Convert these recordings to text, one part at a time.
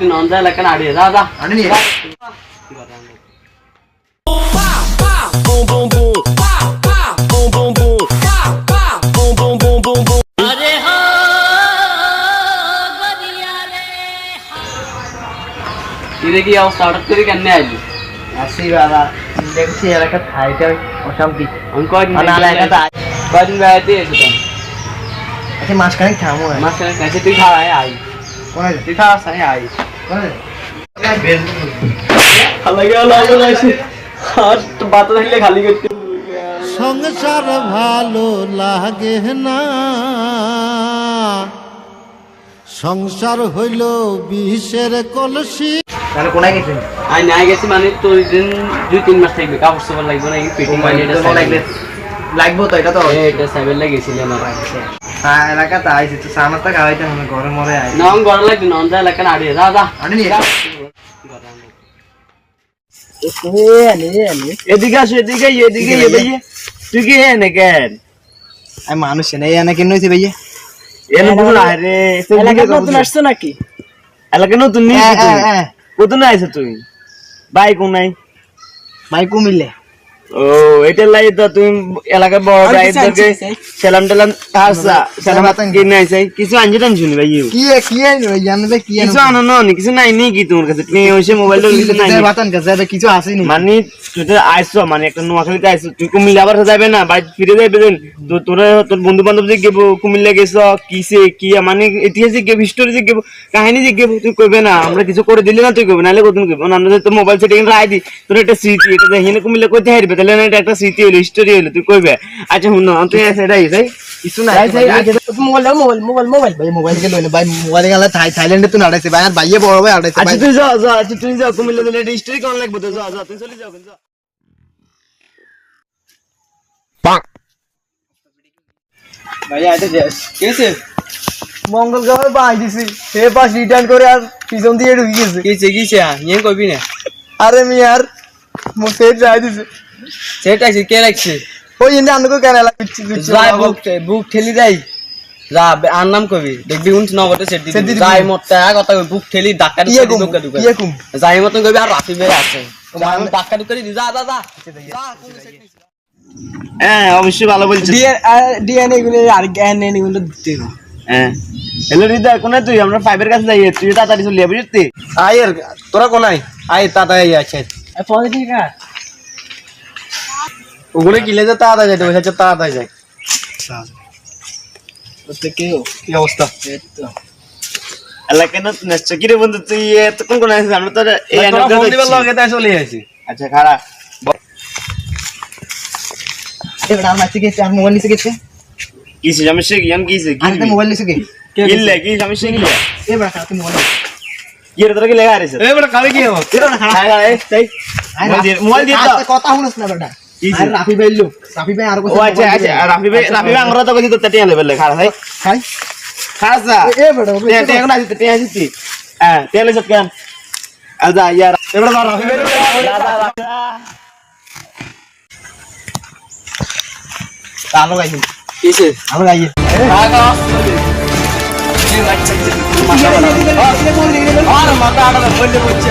నేను వంద లెక్కన ఆడే రాదా ধীরে কি অবস্থা হঠাৎ করে কেমনে আসবি আসি বাবা দেখছি আর একটা ভাইটা অশান্তি আমি কয়দিন কয়দিন বেড়াতে মাঝখানে থামো মাঝখানে তুই খাওয়াই আই তুই খাওয়াস আই সংসার ভালো লাগে না। সংসার হইল বিষের কলসি। তাহলে কোনায় গেছেন? আই নাই গেছি মানে তোর দিন দুই তিন মাস থাকবে কাপড় চোপড় লাগবে না পেটি এটা লাগবে? লাগবো তো এটা তো এটা সাইবেল লাগিয়েছিলাম আমার হ্যাঁ আইছি তো সামনে খাওয়াইতে হবে মরে আই এলাকা আড়িয়ে যা যা। আনি নিয়ে এদিকে আসো এদিকে এদিকে এ ভাইয়ে। তুই কি এনে কেন? আমি মানুষ নেই এনে কেন হইছে ভাইয়া? এনে বুঝুন আরে এলাকা নতুন আসছো নাকি? এলাকা নতুন নিয়ে। কত আইছো তুই বাইক নাই? ভাই কুমিল্লে। ও এটা লাই তো তুমি এলাকার বড় ড্রাইভারকে সেলাম টেলাম হাসা সেলাম কিনে আইছে। কিছু আনছে টান শুনি ভাই কি কি আইনো ভাই জানবে কি কিছু আনো নি কিছু নাই নি কি তোমার কাছে? তুমি ওইসে মোবাইল কিছু নাই বাতান কাছে এটা কিছু আসেনি। মানে তুই তো আইসো মানে একটা নোয়াখালীতে আইসো তুই কুমিল্লা আবার যাবে না? বাড়ি ফিরে যাবে দেন। তো তোরা তোর বন্ধু বান্ধব গেবো কুমিল্লা গেছ কিসে কি মানে ইতিহাস গেব হিস্টোরি গেবো কাহিনী গেবো তুই কইবে না আমরা কিছু করে দিলে না তুই কইবে নাহলে কতদিন কইবে? আমরা তো মোবাইল সেটিং রাই দি। তোর একটা স্মৃতি এটা দেখি না কুমিল্লা কইতে হারবে তাহলে না এটা একটা স্মৃতি হলো হিস্টোরি হলো তুই কইবে? আচ্ছা শুন তুই সেটাই কিছু আগে মোবাইল মোবাইল মোবাইল মোবাইল ভাই মোবাইল কে লইলে ভাই মোবাইল গেলে থাই থাইল্যান্ডে তুই নাড়াইছে ভাই আর ভাইয়ে বড় ভাই আড়াইছে আচ্ছা ভাই। তুই যা যা আচ্ছা তুই যা কুমিল্লা দিলে এটা হিস্টোরি কেমন লাগবে? তো যা যা তুই চলে যাও যা ভাইয়া এটা শেষ কেছে মঙ্গল গ্রহে বাই দিছি সে পাস রিটার্ন করে আর পিছন দিয়ে ঢুকে গেছে। কিছে কিছে নিয়ে কবি না। আরে মি আর মো সেট যাই দিছে। সেটা কে রাখছে ওই ইন্দে আনকো কেন বুক বুক ঠেলি দেই। যা আর নাম কবি? দেখবি উন্স নগদে সেট দিবি। যাই মত কথা কবি। বুক ঠেলি দুকা দুকা দুকা ইয়ে যাই মতন কবি আর রাফি ভাই আছে। দুকা দি যা যা যা। হ্যাঁ অবশ্যই ভালো বলছিস। ডিএনএ গুলো আর জ্ঞান এগুলো দিতে হ্যাঁ। হ্যালো কোনে তুই? আমরা ফাইভের কাছে যাই। তুই তাড়াতাড়ি চলে যাবি তুই আয়ের তোরা কোনাই আয় তাড়াতাড়ি আছে পরে ঠিক আছে ওগুলো কিনলে যে তাড়াতাড়ি যেতে বসে হচ্ছে তাড়াতাড়ি যায় কি অবস্থা এলাকায় না নেচছে কি রে বন্ধু তুই এতক্ষণ কোন আছিস আমরা তো এই লগে তাই চলে আসি আচ্ছা খাড়া এবার আমার কাছে গেছে আমার মোবাইল নিচে গেছে কিসে আমি সে গিয়াম কিসে আমি তো মোবাইল নিচে গেছি কিল্লে কি আমি সে গিয়ে এবার খাড়া তুমি মোবাইল ये तरह की लगा रहे सर ए बड़ा काले की है वो तेरा ना खाना खाया है सही मोबाइल दिया था कथा हूँ ना बेटा রাফি ভাই লোক রাফি ভাই আর ও আচ্ছা আচ্ছা রাফি ভাই রাফি ভাই আমরা তো কইছি তো টিয়া লেভেল খারাপ ভাই খাই খারাপ যা এ বেটা টিয়া টিয়া কোন আসিস টিয়া আসিস হ্যাঁ টিয়া লেছত কেন আচ্ছা ইয়ার এবার রাফি ভাই আলো গাইছি কিছে আলো গাইছি আর মাথা আড়া বললে বলছে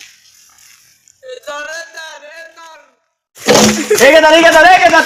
이겼다 이겼다 이겼다.